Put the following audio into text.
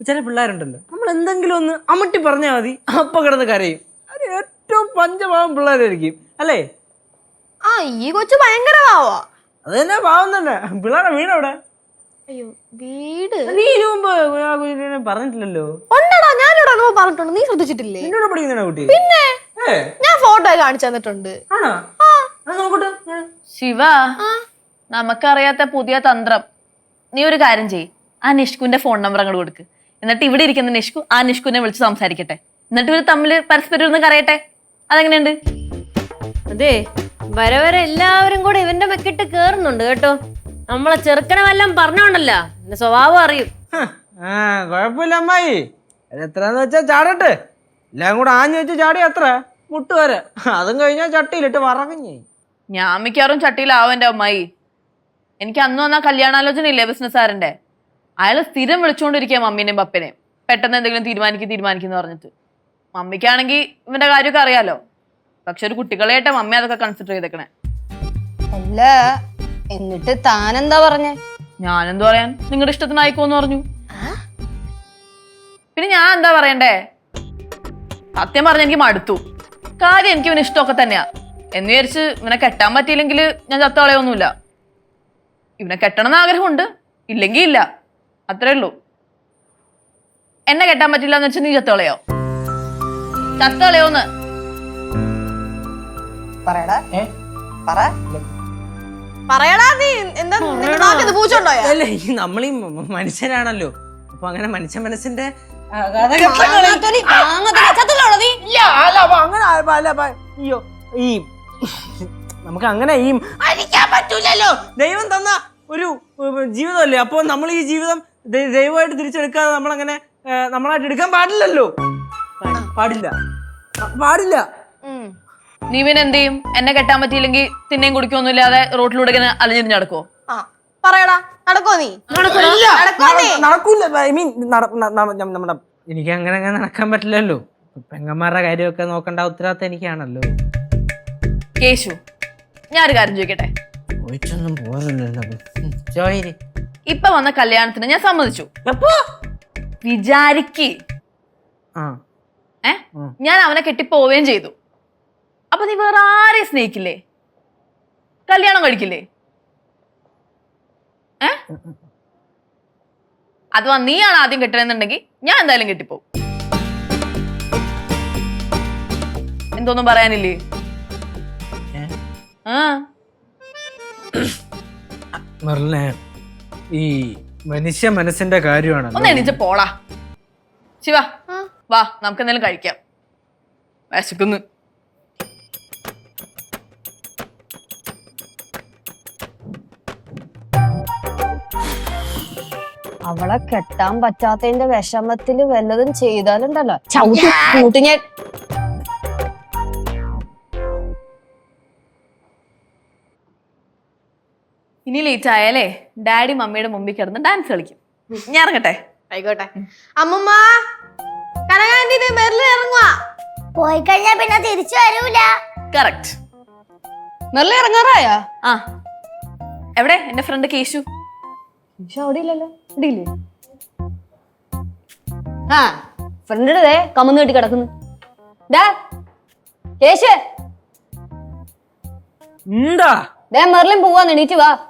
ചില പിള്ളേരുണ്ടല്ലോ. നമ്മൾ എന്തെങ്കിലും ഒന്ന് അമട്ടി പറഞ്ഞാൽ മതി അപ്പൊ കിടന്ന് കരയും. അത് ഏറ്റവും പഞ്ചഭാവം പിള്ളേരായിരിക്കും അല്ലേ? ആ ഈ കൊച്ചു ഭയങ്കര പാവാ അത് തന്നെ പാവം തന്നെ. പിള്ളേരുടെ വീടവിടെ അയ്യോ വീട്? നീ ഇതിനു മുമ്പ് ആ കുഞ്ഞിനെ പറഞ്ഞിട്ടില്ലല്ലോ? ഉണ്ടടാ ഞാനിവിടെ വന്നപ്പോ പറഞ്ഞിട്ടുണ്ട്. നീ ശ്രദ്ധിച്ചിട്ടില്ലേ? നിന്നോട് പഠിക്കുന്ന കുട്ടി? പിന്നെ ഏ? ഞാൻ ഫോട്ടോ കാണിച്ചു തന്നിട്ടുണ്ട്. ആണോ? അത് നോക്കട്ടെ ഞാൻ- ശിവ നമുക്കറിയാത്ത പുതിയ തന്ത്രം. നീ ഒരു കാര്യം ചെയ് ആ നിഷ്കുന്റെ ഫോൺ നമ്പർ അങ്ങോട്ട് കൊടുക്ക്. എന്നിട്ട് ഇവിടെ ഇരിക്കുന്ന നിഷ്കു ആ നിഷ്കുനെ വിളിച്ച് സംസാരിക്കട്ടെ. എന്നിട്ട് ഇവർ തമ്മിൽ പരസ്പരം ഒന്ന് കറിയട്ടെ അതെങ്ങനെയുണ്ട്? അതെ വരെ വരെ എല്ലാവരും കൂടെ ഇവന്റെ മെക്കിട്ട് കേറുന്നുണ്ട് കേട്ടോ. നമ്മളെ ചെറുക്കനെ വല്ലതും പറഞ്ഞോണ്ടല്ലോ എന്റെ സ്വഭാവം അറിയും. ആ കുഴപ്പമില്ല അമ്മായി. എത്രന്ന് വെച്ചാ ചാടട്ടെ. എല്ലാം കൂടെ ആഞ്ഞു വെച്ച് ചാടി എത്ര? മുട്ട് വരെ. അതും കഴിഞ്ഞാൽ ചട്ടിയിലിട്ട് വറങ്ങി. ഞാൻ മിക്കവാറും ചട്ടിയിലാവും എന്റെ അമ്മായി. എനിക്ക് അന്ന് വന്ന കല്യാണാലോചന ഇല്ലേ ബിസിനസ്സുകാരന്റെ അയാൾ സ്ഥിരം വിളിച്ചുകൊണ്ടിരിക്കുക മമ്മീനെയും പപ്പനെയും. പെട്ടെന്ന് എന്തെങ്കിലും തീരുമാനിക്കും തീരുമാനിക്കുന്നു പറഞ്ഞിട്ട്. മമ്മിക്കാണെങ്കിൽ ഇവന്റെ കാര്യമൊക്കെ അറിയാലോ. പക്ഷെ ഒരു കുട്ടികളെയായിട്ട് മമ്മി അതൊക്കെ കൺസിഡർ ചെയ്തേക്കണേ. അല്ല എന്നിട്ട് താനെന്താ പറഞ്ഞേ? ഞാനെന്താ പറയാൻ? നിങ്ങളുടെ ഇഷ്ടത്തിനായിക്കോന്ന് പറഞ്ഞു. പിന്നെ ഞാൻ എന്താ പറയണ്ടേ? സത്യം പറഞ്ഞ എനിക്ക് മടുത്തു. കാര്യം എനിക്ക് ഇവന് ഇഷ്ടമൊക്കെ തന്നെയാ. എന്ന് വിചാരിച്ച് ഇവനെ കെട്ടാൻ പറ്റിയില്ലെങ്കിൽ ഞാൻ ചത്തളയൊന്നുമില്ല ഇവനെ കെട്ടണം എന്ന് ആഗ്രഹമുണ്ട്. ഇല്ലെങ്കിൽ ഇല്ല. അത്രേ ഉള്ളൂ. എന്നെ കെട്ടാൻ പറ്റില്ല എന്ന് വെച്ചാൽ നീ ചത്തോളയോ? ചത്തോളയോന്ന്. പറയടാ? പറ. പറയടാ നീ. എന്താ നിന്റെ നാക്കിന്ന് പൂച്ചുണ്ടോയാ അല്ല ഈ നമ്മളീ മനുഷ്യരാണല്ലോ അപ്പൊ അങ്ങനെ മനുഷ്യ മനസ്സിന്റെ അയ്യോ ഈ നമുക്ക് അങ്ങനെ ഈ പറ്റൂലല്ലോ. ദൈവം തന്ന ഒരു ജീവിതമല്ലേ? അപ്പൊ നമ്മൾ ഈ ജീവിതം ദൈവമായിട്ട് തിരിച്ചെടുക്കാതെ നമ്മളങ്ങനെ നമ്മളായിട്ട് എടുക്കാൻ പാടില്ലല്ലോ. പാടില്ല. പാടില്ല. നീ പിന്നെ എന്ത് ചെയ്യും? എന്നെ കെട്ടാൻ പറ്റിയില്ലെങ്കിൽ തിന്നെയും കുടിക്കൊന്നും ഇല്ലാതെ റോട്ടിലൂടെ ഇങ്ങനെ അലഞ്ഞിരിഞ്ഞ് നടക്കുവോ? ആ പറയടാ. നടക്കോ നീ? നടക്കൂല. ഐ മീൻ നമ്മുടെ എനിക്ക് അങ്ങനെ അങ്ങനെ നടക്കാൻ പറ്റില്ലല്ലോ. പെങ്ങന്മാരുടെ കാര്യമൊക്കെ നോക്കേണ്ട ഉത്തരവാദിത്തം എനിക്കാണല്ലോ. കേശു ഞാനൊരു കാര്യം ചോദിക്കട്ടെ? ചോദിച്ചൊന്നും പോരല്ലോ ചോയിര് ഇപ്പൊ വന്ന കല്യാണത്തിന് ഞാൻ സമ്മതിച്ചു. എപ്പോ വിചാരിക്ക്. ആ. ഏ? ഉം. ഞാൻ അവനെ കെട്ടിപ്പോവുകയും ചെയ്തു. അപ്പൊ നീ വേറെ ആരെയും സ്നേഹിക്കില്ലേ? കല്യാണം കഴിക്കില്ലേ? ഏ? അഥവാ നീയാണ് ആദ്യം കെട്ടണമെന്നുണ്ടെങ്കിൽ ഞാൻ എന്തായാലും കെട്ടിപ്പോവും. എന്തോന്നും പറയാനില്ലേ? ഏ? ആ. മെറിലെ ഈ മനുഷ്യ മനസ്സിന്റെ കാര്യമാണ് ഒന്ന് എണീച്ച് പോടാ. ശിവ വാ നമുക്ക് എന്തെങ്കിലും കഴിക്കാം. വിശക്കുന്നു. അവളെ കെട്ടാൻ പറ്റാത്തതിന്റെ വിഷമത്തിൽ വല്ലതും ചെയ്താലുണ്ടല്ലോ. ചവിട്ടി കൂട്ടി ഞാൻ ഇനി ലേറ്റ് ആയാലേ ഡാഡി മമ്മിയുടെ മുമ്പിൽ കിടന്ന് ഡാൻസ് കളിക്കും. ഞാൻ ഇറങ്ങട്ടെ? ആയിക്കോട്ടെ. അമ്മമ്മ കനകാന്റി മെറിൽ ഇറങ്ങുവാ. പോയി കഴിഞ്ഞാ പിന്നെ തിരിച്ചു വരൂല. കറക്റ്റ് മെറിൽ ഇറങ്ങാറായ? ആ. എവിടെ? എന്റെ ഫ്രണ്ട് കേശു. പക്ഷെ അവിടെ ഇല്ലല്ലോ. ഇവിടെ ഇല്ലേ? ആ. ഫ്രണ്ടിന്റെ ദേ കമന്ന് കെട്ടി കിടക്കുന്നു. ദാ കേശ്. എന്താ ദേ മെറിലും പോവാന്ന് എണീറ്റ് വാ.